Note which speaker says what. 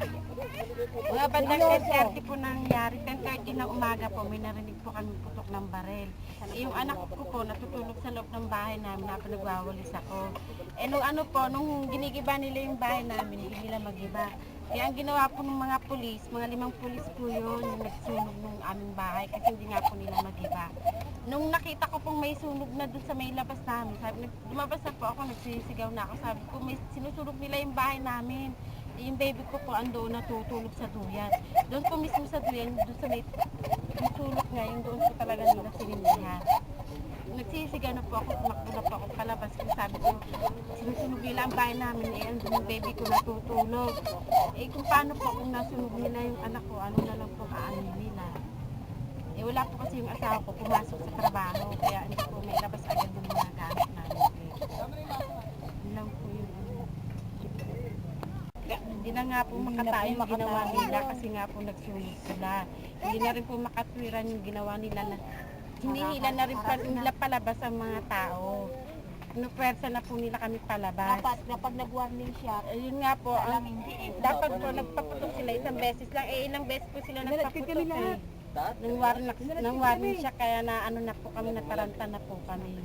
Speaker 1: Mga bandang 10.30 po nangyari, 10.30 ng umaga po, may narinig po kami putok ng barel. Yung anak ko po, natutulog sa loob ng bahay namin, na nagwawalis ako. Eh nung ano po, nung ginigiba nila yung bahay namin, hindi nila magiba. Kaya ang ginawa po ng mga pulis, mga limang pulis po yun, yung nagsunog ng aming bahay kasi hindi nga po nila magiba. Nung nakita ko pong may sunog na dun sa may labas namin, sabi, lumabas na po ako, nagsisigaw na ako, sabi ko, may sinusunog nila yung bahay namin. Yung baby ko po andoon natutulog sa duyan. Doon po mismo sa duyan, doon sa may sulok nga, doon po talaga nila sinindihan. Nagsisigaw na po ako, tumakbo na po ako palabas. Kung sabi ko, sinusunog nila ang bahay namin, eh, andun yung baby ko natutulog. Eh, kung paano po kung nasunog nila yung anak ko, ano na lang po kaano nila. Eh, wala po kasi yung asawa ko pumasok sa trabaho, kaya hindi po may labas agad yung mga gamit namin. Eh. Yun lang po yung ano. Kaya Hindi na nga po makatayo yung ginawa nila kasi nga po nagsunog sila. Hindi na rin po makatwiran yung ginawa nila na hindi nila na rin pa, nila palabas ang mga tao. Pinupwersa na po nila kami palabas.
Speaker 2: Dapat kapag nag-warning siya,
Speaker 1: Ayun nga po, ang,
Speaker 2: hindi eh.
Speaker 1: dapat po nagpaputok sila isang beses lang. Eh, ilang beses po sila nagpaputok eh. Nang warning, nang warning siya, kaya na ano na po kami, nataranta na po kami.